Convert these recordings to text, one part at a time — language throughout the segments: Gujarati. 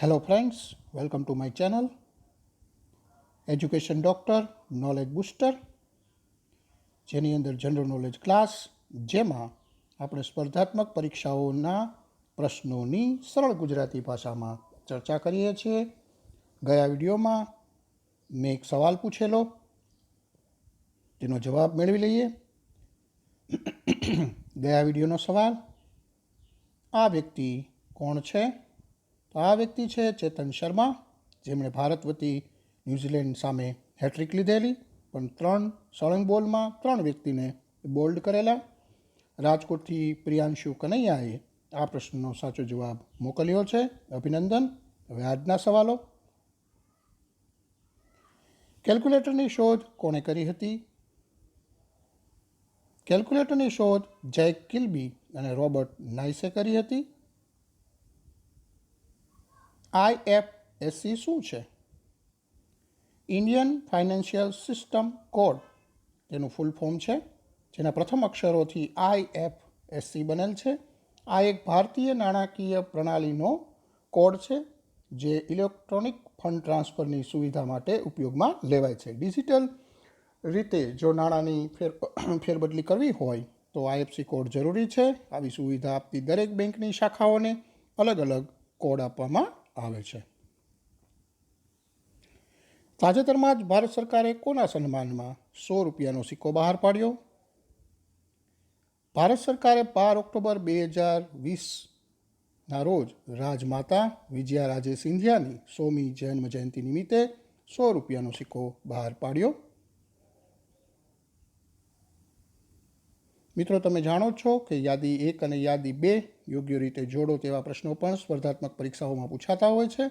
Hello friends welcome to my channel education doctor knowledge booster જેની અંદર જનરલ નોલેજ ક્લાસ જેમાં આપણે સ્પર્ધાત્મક પરીક્ષાઓના પ્રશ્નોની સરળ ગુજરાતી ભાષામાં ચર્ચા કરીએ છીએ. ગયા વિડીયોમાં મેં એક સવાલ પૂછેલો તેનો જવાબ મેળવી લઈએ. ગયા વિડીયોનો સવાલ, આ વ્યક્તિ કોણ છે? આ વ્યક્તિ છે ચેતન શર્મા. જેમણે ભારત વતી ન્યૂઝીલેન્ડ સામે હેટ્રિક લીધેલી, પણ ત્રણ સળંગ બોલમાં ત્રણ વ્યક્તિને બોલ્ડ કરેલા. રાજકોટથી પ્રિયાંશુ કનૈયાએ આ પ્રશ્નનો સાચો જવાબ મોકલ્યો છે. અભિનંદન. હવે આજના સવાલો. કેલ્ક્યુલેટરની શોધ કોણે કરી હતી? કેલ્ક્યુલેટરની શોધ જેક કિલ્બી અને રોબર્ટ નાઇસે કરી હતી. આઈએફએસસી શું છે? ઇન્ડિયન ફાઇનાન્શિયલ સિસ્ટમ કોડ તેનું ફૂલ ફોર્મ છે. જેના પ્રથમ અક્ષરોથી આઈએફએસસી બનેલ છે. આ એક ભારતીય નાણાકીય પ્રણાલીનો કોડ છે, જે ઇલેક્ટ્રોનિક ફંડ ટ્રાન્સફરની સુવિધા માટે ઉપયોગમાં લેવાય છે. ડિજિટલ રીતે જો નાણાંની ફેર ફેરબદલી કરવી હોય, તો આઈએફસી કોડ જરૂરી છે. આવી સુવિધા આપતી દરેક બેંકની શાખાઓને અલગ અલગ કોડ આપવામાં આવે છે. તાજેતરમાં જ ભારત સરકારે કોના સન્માનમાં સો રૂપિયાનો સિક્કો બહાર પાડ્યો? ભારત સરકારે બાર ઓક્ટોબર બે હજાર વીસના રોજ રાજમાતા વિજયા રાજે સિંધિયાની સોમી જન્મ જયંતિ નિમિત્તે સો રૂપિયાનો સિક્કો બહાર પાડ્યો. મિત્રો, તમે જાણો છો કે યાદી એક અને યાદી બે યોગ્ય રીતે જોડો તેવા પ્રશ્નો પણ સ્પર્ધાત્મક પરીક્ષાઓમાં પૂછાતા હોય છે.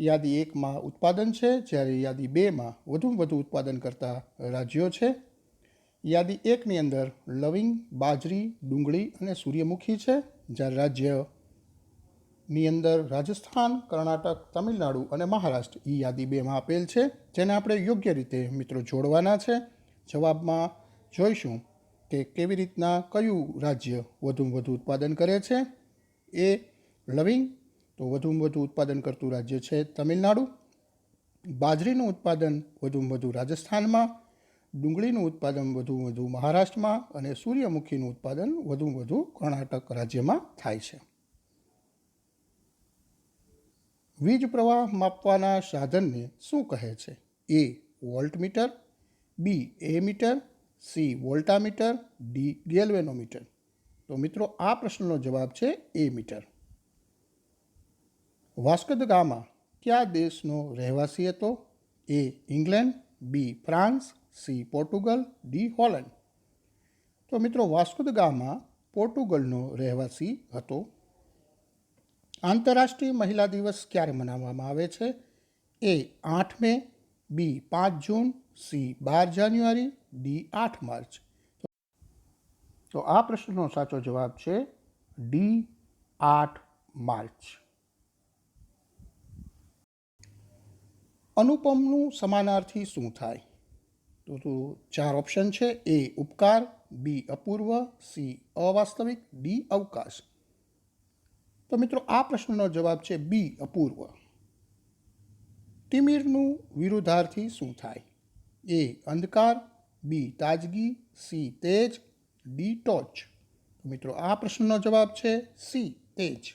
યાદી એકમાં ઉત્પાદન છે, જ્યારે યાદી બેમાં વધુમાં વધુ ઉત્પાદન કરતા રાજ્યો છે. યાદી એકની અંદર લવિંગ, બાજરી, ડુંગળી અને સૂર્યમુખી છે, જ્યારે રાજ્યની અંદર રાજસ્થાન, કર્ણાટક, તમિલનાડુ અને મહારાષ્ટ્ર એ યાદી બેમાં આપેલ છે, જેને આપણે યોગ્ય રીતે મિત્રો જોડવાના છે. જવાબમાં જોઈશું કે કેવી રીતના કયું રાજ્ય વધુમાં વધુ ઉત્પાદન કરે છે? એ લવિંગ, તો વધુમાં વધુ ઉત્પાદન કરતું રાજ્ય છે તમિલનાડુ. બાજરીનું ઉત્પાદન વધુમાં વધુ રાજસ્થાનમાં. ડુંગળીનું ઉત્પાદન વધુમાં વધુ મહારાષ્ટ્રમાં. અને સૂર્યમુખીનું ઉત્પાદન વધુમાં વધુ કર્ણાટક રાજ્યમાં થાય છે. વીજ પ્રવાહ માપવાના સાધનને શું કહે છે? A voltmeter, B ammeter C voltameter, D galvanometer. તો મિત્રો, આ પ્રશ્નનો જવાબ છે એ મીટર. વાસ્કદ ગામા કયા દેશનો રહેવાસી હતો? A England, B France, C Portugal, D Holland. તો મિત્રો વાસ્કુદ ગામા પોર્ટુગલનો રહેવાસી હતો. આંતરરાષ્ટ્રીય મહિલા દિવસ ક્યારે મનાવવામાં આવે છે? એ આઠ મે, બી પાંચ જૂન સી બાર જાન્યુઆરી, ડી આઠ માર્ચ. તો આ પ્રશ્નનો સાચો જવાબ છે ડી આઠ માર્ચ. અનુપમનું સમાનાર્થી શું થાય? તો તો ચાર ઓપ્શન છે. એ ઉપકાર, બી અપૂર્વ, સી અવાસ્તવિક, ડી અવકાશ. તો મિત્રો, આ પ્રશ્નનો જવાબ છે બી અપૂર્વ. તિમિરનું વિરુદ્ધાર્થી શું થાય? એ અંધકાર, બી તાજગી, સી તેજ, ડી ટોચ. મિત્રો, આ પ્રશ્નનો જવાબ છે સી તેજ.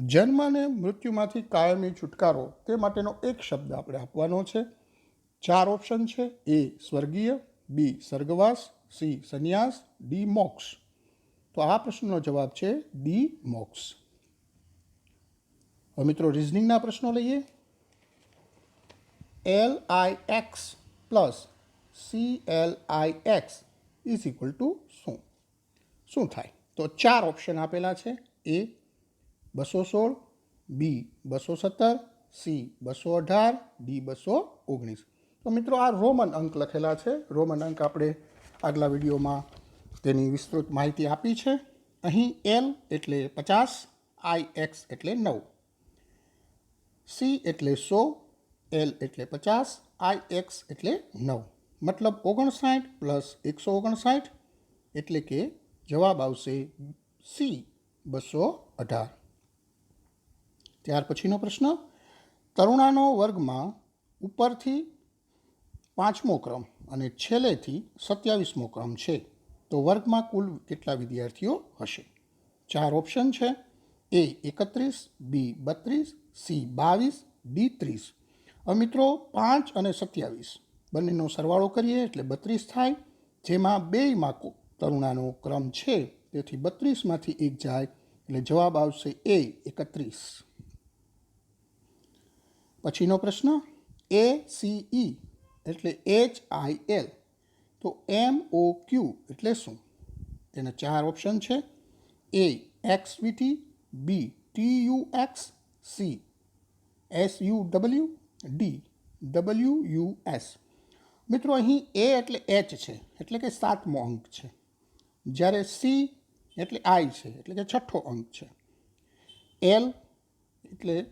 જન્મ અને મૃત્યુમાંથી કાયમી છુટકારો તે માટેનો એક શબ્દ આપણે આપવાનો છે. ચાર ઓપ્શન છે. એ સ્વર્ગીય, બી સ્વર્ગવાસ, સી સંન્યાસ, ડી મોક્ષ. તો આ પ્રશ્નનો જવાબ છે ડી મોક્ષ. હવે મિત્રો રિઝનિંગના પ્રશ્નો લઈએ. L I X plus C L I X is equal to શું? શું થાય? તો ચાર ઓપ્શન આપેલા છે. એ બસો સોળ બી બસો સત્તર સી બસો અઢાર ડી બસો ઓગણીસ. તો મિત્રો આ રોમન અંક લખેલા છે. રોમન અંક આપણે આગલા વિડીયોમાં તેની વિસ્તૃત માહિતી આપી છે. અહીં એલ એટલે પચાસ આઈ એક્સ એટલે નવ. સી એટલે સો એલ એટલે પચાસ આઈ એક્સ એટલે નવ. મતલબ ઓગણસાઠ પ્લસ એકસો ઓગણસાઠ એટલે કે જવાબ આવશે સી બસો અઢાર. ત્યાર પછીનો પ્રશ્ન, તરુણાનો વર્ગમાં ઉપરથી પાંચમો ક્રમ અને છેલ્લેથી સત્યાવીસમો ક્રમ છે. તો વર્ગમાં કુલ કેટલા વિદ્યાર્થીઓ હશે? ચાર ઓપ્શન છે. એ એકત્રીસ બી બત્રીસ સી બાવીસ ડી ત્રીસ. હવે મિત્રો પાંચ અને સત્યાવીસ. બંનેનો સરવાળો કરીએ એટલે બત્રીસ થાય. જેમાં બેયમાં માકો. તરુણાનો ક્રમ છે. તેથી બત્રીસમાંથી એક જાય. એટલે જવાબ આવશે એ, એકત્રીસ. પછીનો પ્રશ્ન. એ, સી, ઈ, એટલે એચ, આઈ, એલ. તો એમ, ઓ, ક્યુ એટલે શું? તેના ચાર ઓપ્શન છે. A, X VT B, T, U, X, C. S, U, W D W U S મિત્રો, અહીં એ એટલે એચ છે, એટલે કે સાતમો અંક છે. જ્યારે સી એટલે આઈ છે, એટલે કે છઠ્ઠો અંક છે. એલ એટલે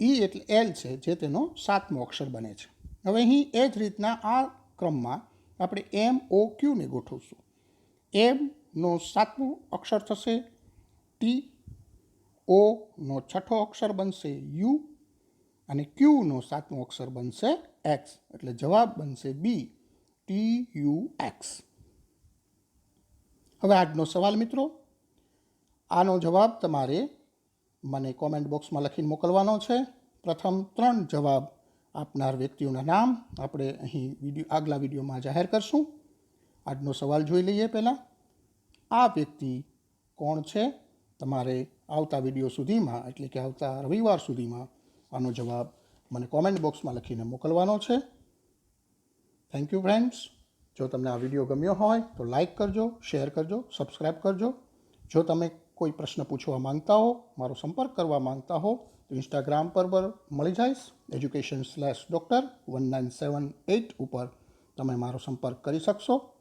ઈ એટલે એલ છે, જે તેનો સાતમો અક્ષર બને છે. હવે અહીં એ જ રીતના આ ક્રમમાં આપણે એમ ઓ ક્યુને ગોઠવશું. એમનો સાતમો અક્ષર થશે ટી ઓનો છઠ્ઠો અક્ષર બનશે યુ અને ક્યુનો સાતમો અક્ષર બનશે એક્સ. એટલે જવાબ બનશે બી. T U x. હવે આજનો સવાલ મિત્રો, આનો જવાબ તમારે મને કોમેન્ટ બોક્સમાં લખીને મોકલવાનો છે. પ્રથમ ત્રણ જવાબ આપનાર વ્યક્તિઓના નામ આપણે અહીં વીડિયો આગલા વિડીયોમાં જાહેર કરશું. આજનો સવાલ જોઈ લઈએ પહેલાં. આ વ્યક્તિ કોણ છે? તમારે આવતા વીડિયો સુધીમાં, એટલે કે આવતા રવિવાર સુધીમાં આનો જવાબ મને કોમેન્ટ બોક્સમાં લખીને મોકલવાનો છે. થેન્ક યુ ફ્રેન્ડ્સ જો તમને આ વીડિયો ગમ્યો હોય, તો લાઈક કરજો શેર કરજો સબસ્ક્રાઈબ કરજો. જો તમે કોઈ પ્રશ્ન પૂછવા માંગતા હો, મારો સંપર્ક કરવા માંગતા હો, તો ઇન્સ્ટાગ્રામ પર મળી જઈશ education slash doctor one nine seven eight ઉપર તમે મારો સંપર્ક કરી શકશો.